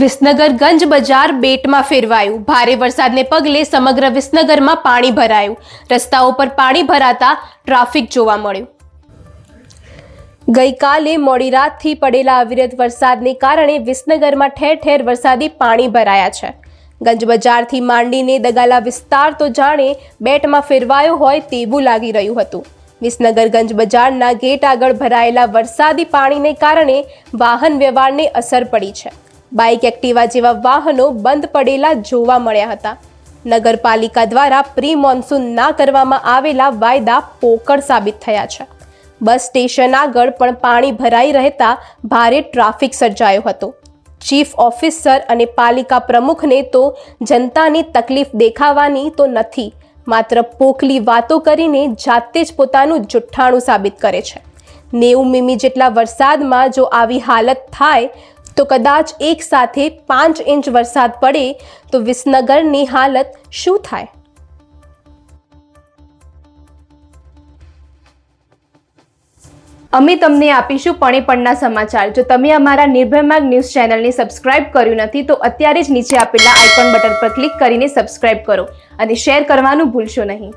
વિસનગર ગંજ બજાર બેટમાં ફેરવાયું. ભારે વરસાદને પગલે સમગ્ર વિસનગરમાં પાણી ભરાયું. રસ્તાઓ પર પાણી ભરાતા ટ્રાફિક જોવા મળ્યું. ગઈકાલે મોડી રાતથી પડેલા અવિરત વરસાદને કારણે વિસનગરમાં ઠેર ઠેર વરસાદી પાણી ભરાયા છે. ગંજ બજારથી માંડીને દગાલા વિસ્તાર તો જાણે બેટમાં ફેરવાયો હોય તેવું લાગી રહ્યું હતું. વિસનગર ગંજ બજારના ગેટ આગળ ભરાયેલા વરસાદી પાણીને કારણે વાહન વ્યવહારને અસર પડી છે. બાઇક એક્ટિવા જેવા વાહનો બંધ પડેલા જોવા મળ્યા હતા. નગરપાલિકા દ્વારા પ્રી મોન્સૂન ના કરવામાં આવેલા વાયદા પોકળ સાબિત થયા છે. બસ સ્ટેશન આગળ પણ પાણી ભરાઈ રહેતા ભારે ટ્રાફિક સર્જાયો હતો. ચીફ ઓફિસર અને પાલિકા પ્રમુખને તો જનતાની તકલીફ દેખાવાની તો નથી, માત્ર પોકલી વાતો કરીને જાતે જ પોતાનું જુઠ્ઠાણું સાબિત કરે છે. નેવું મીમી જેટલા વરસાદમાં જો આવી હાલત થાય તો કદાચ એક સાથે પાંચ ઇંચ વરસાદ પડે તો વિસનગરની હાલત શું થાય? અમે તમને આપીશું પણે પણના સમાચાર. જો તમે અમારા નિર્ભય માર્ગ ન્યૂઝ ચેનલને સબસ્ક્રાઇબ કર્યું નથી, તો અત્યારે જ નીચે આપેલા આઇકોન બટન પર ક્લિક કરીને સબસ્ક્રાઇબ કરો અને શેર કરવાનું ભૂલશો નહીં.